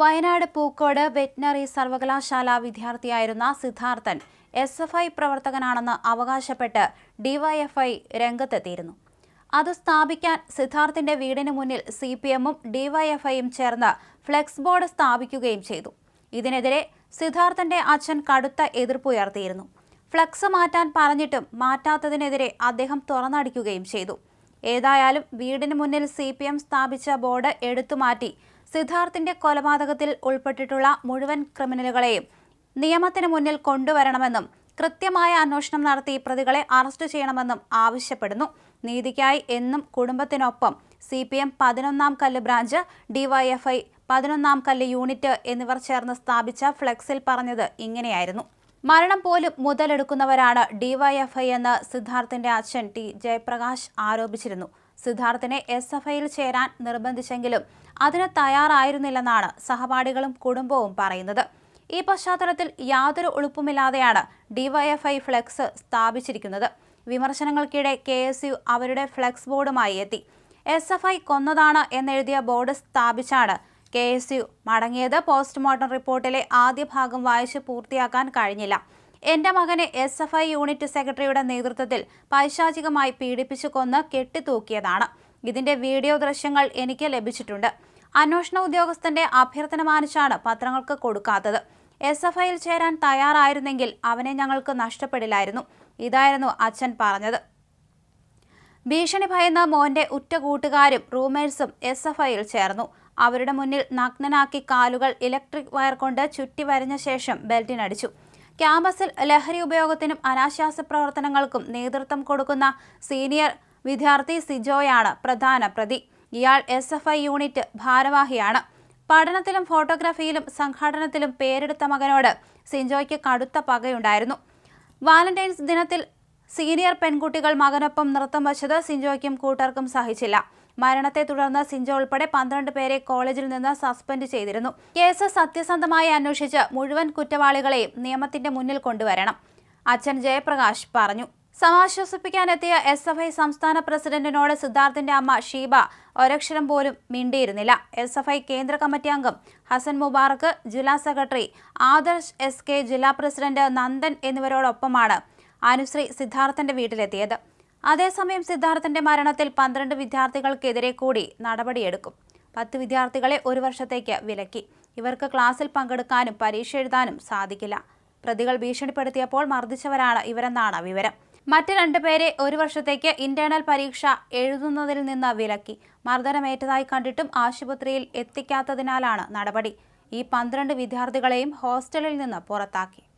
Wayanad Pookode veterinary സർവകലാശാല വിദ്യാർത്ഥിയായിരുന്ന Sidharthan S F I പ്രവർത്തകനാണെന്ന് അവകാശപ്പെട്ട് ഡിവൈഎഫ്ഐ രംഗത്തെത്തിയിരുന്നു. അത് സ്ഥാപിക്കാൻ സിദ്ധാർത്ഥിന്റെ വീടിന് മുന്നിൽ സി പി എമ്മും ഡിവൈഎഫ്ഐയും ചേർന്ന് ഫ്ലെക്സ് ബോർഡ് സ്ഥാപിക്കുകയും ചെയ്തു. ഇതിനെതിരെ സിദ്ധാർത്ഥന്റെ അച്ഛൻ കടുത്ത എതിർപ്പുയർത്തിയിരുന്നു ഫ്ലക്സ് മാറ്റാൻ പറഞ്ഞിട്ടും മാറ്റാത്തതിനെതിരെ അദ്ദേഹം തുറന്നടിക്കുകയും ചെയ്തു. ഏതായാലും വീടിന് മുന്നിൽ സി സ്ഥാപിച്ച ബോർഡ് എടുത്തുമാറ്റി സിദ്ധാർത്ഥിന്റെ കൊലപാതകത്തിൽ ഉൾപ്പെട്ടിട്ടുള്ള മുഴുവൻ ക്രിമിനലുകളെയും നിയമത്തിന് മുന്നിൽ കൊണ്ടുവരണമെന്നും കൃത്യമായ അന്വേഷണം നടത്തി പ്രതികളെ അറസ്റ്റ് ചെയ്യണമെന്നും ആവശ്യപ്പെടുന്നു. നീതിക്കായി എന്നും കുടുംബത്തിനൊപ്പം സി പി എം പതിനൊന്നാം കല്ല് ബ്രാഞ്ച് ഡിവൈഎഫ്ഐ പതിനൊന്നാം കല്ല് യൂണിറ്റ് എന്നിവർ ചേർന്ന് സ്ഥാപിച്ച ഫ്ലെക്സിൽ പറഞ്ഞത് ഇങ്ങനെയായിരുന്നു. മരണം പോലും മുതലെടുക്കുന്നവരാണ് ഡിവൈഎഫ്ഐ എന്ന് സിദ്ധാർത്ഥിന്റെ അച്ഛൻ ടി ജയപ്രകാശ് ആരോപിച്ചിരുന്നു. സിദ്ധാർത്ഥിനെ എസ് എഫ് ഐയിൽ ചേരാൻ നിർബന്ധിച്ചെങ്കിലും അതിന് തയ്യാറായിരുന്നില്ലെന്നാണ് സഹപാഠികളും കുടുംബവും പറയുന്നത്. ഈ പശ്ചാത്തലത്തിൽ യാതൊരു ഉളുപ്പുമില്ലാതെയാണ് ഡിവൈഎഫ്ഐ ഫ്ലെക്സ് സ്ഥാപിച്ചിരിക്കുന്നത്. വിമർശനങ്ങൾക്കിടെ കെ എസ് യു അവരുടെ ഫ്ലെക്സ് ബോർഡുമായി എത്തി. എസ് എഫ് ഐ കൊന്നതാണ് എന്നെഴുതിയ ബോർഡ് സ്ഥാപിച്ചാണ് കെ എസ് യു മടങ്ങിയത്. പോസ്റ്റ്മോർട്ടം റിപ്പോർട്ടിലെ ആദ്യ ഭാഗം വായിച്ച് പൂർത്തിയാക്കാൻ കഴിഞ്ഞില്ല. എന്റെ മകനെ എസ് എഫ് ഐ യൂണിറ്റ് സെക്രട്ടറിയുടെ നേതൃത്വത്തിൽ പൈശാചികമായി പീഡിപ്പിച്ചു കൊന്ന് കെട്ടിത്തൂക്കിയതാണ്. ഇതിന്റെ വീഡിയോ ദൃശ്യങ്ങൾ എനിക്ക് ലഭിച്ചിട്ടുണ്ട്. അന്വേഷണ ഉദ്യോഗസ്ഥന്റെ അഭ്യർത്ഥന മാനിച്ചാണ് പത്രങ്ങൾക്ക് കൊടുക്കാത്തത്. എസ് എഫ് ഐയിൽ ചേരാൻ തയ്യാറായിരുന്നെങ്കിൽ അവനെ ഞങ്ങൾക്ക് നഷ്ടപ്പെടില്ലായിരുന്നു ഇതായിരുന്നു അച്ഛൻ പറഞ്ഞത്. ഭീഷണി ഭയന്ന മോന്റെ ഉറ്റ കൂട്ടുകാരും റൂമേഴ്സും എസ് എഫ് ഐയിൽ ചേർന്നു. അവരുടെ മുന്നിൽ നഗ്നനാക്കി കാലുകൾ ഇലക്ട്രിക് വയർ കൊണ്ട് ചുറ്റി വരഞ്ഞ ശേഷം ബെൽറ്റിനടിച്ചു. ക്യാമ്പസിൽ ലഹരി ഉപയോഗത്തിനും അനാശാസ്യ പ്രവർത്തനങ്ങൾക്കും നേതൃത്വം കൊടുക്കുന്ന സീനിയർ വിദ്യാർത്ഥി സിജോയാണ് പ്രധാന പ്രതി. ഇയാൾ എസ് എഫ് ഐ യൂണിറ്റ് ഭാരവാഹിയാണ്. പഠനത്തിലും ഫോട്ടോഗ്രാഫിയിലും സംഘാടനത്തിലും പേരെടുത്ത മകനോട് സിജോയ്ക്ക് കടുത്ത പകയുണ്ടായിരുന്നു. വാലന്റൈൻസ് ദിനത്തിൽ സീനിയർ പെൺകുട്ടികൾ മകനൊപ്പം നൃത്തം വച്ചത് സിഞ്ചോയ്ക്കും കൂട്ടർക്കും സഹിച്ചില്ല. മരണത്തെ തുടർന്ന് സിഞ്ചോ ഉൾപ്പെടെ പന്ത്രണ്ട് പേരെ കോളേജിൽ നിന്ന് സസ്പെൻഡ് ചെയ്തിരുന്നു. കേസ് സത്യസന്ധമായി അന്വേഷിച്ച് മുഴുവൻ കുറ്റവാളികളെയും നിയമത്തിന്റെ മുന്നിൽ കൊണ്ടുവരണം അച്ഛൻ ജയപ്രകാശ് പറഞ്ഞു. സമാശ്വസിപ്പിക്കാനെത്തിയ എസ് എഫ് ഐ സംസ്ഥാന പ്രസിഡന്റിനോട് സിദ്ധാർത്ഥിന്റെ അമ്മ ഷീബ ഒരക്ഷരം പോലും മിണ്ടിയിരുന്നില്ല. എസ് എഫ് ഐ കേന്ദ്ര കമ്മിറ്റി അംഗം ഹസൻ മുബാറക്ക് ജില്ലാ സെക്രട്ടറി ആദർശ് എസ് കെ ജില്ലാ പ്രസിഡന്റ് നന്ദൻ എന്നിവരോടൊപ്പമാണ് അനുശ്രീ സിദ്ധാർത്ഥന്റെ വീട്ടിലെത്തിയത്. അതേസമയം സിദ്ധാർത്ഥന്റെ മരണത്തിൽ പന്ത്രണ്ട് വിദ്യാർത്ഥികൾക്കെതിരെ കൂടി നടപടിയെടുക്കും. പത്ത് വിദ്യാർത്ഥികളെ ഒരു വർഷത്തേക്ക് വിലക്കി. ഇവർക്ക് ക്ലാസ്സിൽ പങ്കെടുക്കാനും പരീക്ഷ എഴുതാനും സാധിക്കില്ല. പ്രതികൾ ഭീഷണിപ്പെടുത്തിയപ്പോൾ മർദ്ദിച്ചവരാണ് ഇവരെന്നാണ് വിവരം. മറ്റ് രണ്ടുപേരെ ഒരു വർഷത്തേക്ക് ഇന്റേണൽ പരീക്ഷ എഴുതുന്നതിൽ നിന്ന് വിലക്കി. മർദ്ദനമേറ്റതായി കണ്ടിട്ടും ആശുപത്രിയിൽ എത്തിക്കാത്തതിനാലാണ് നടപടി. ഈ പന്ത്രണ്ട് വിദ്യാർത്ഥികളെയും ഹോസ്റ്റലിൽ നിന്ന് പുറത്താക്കി.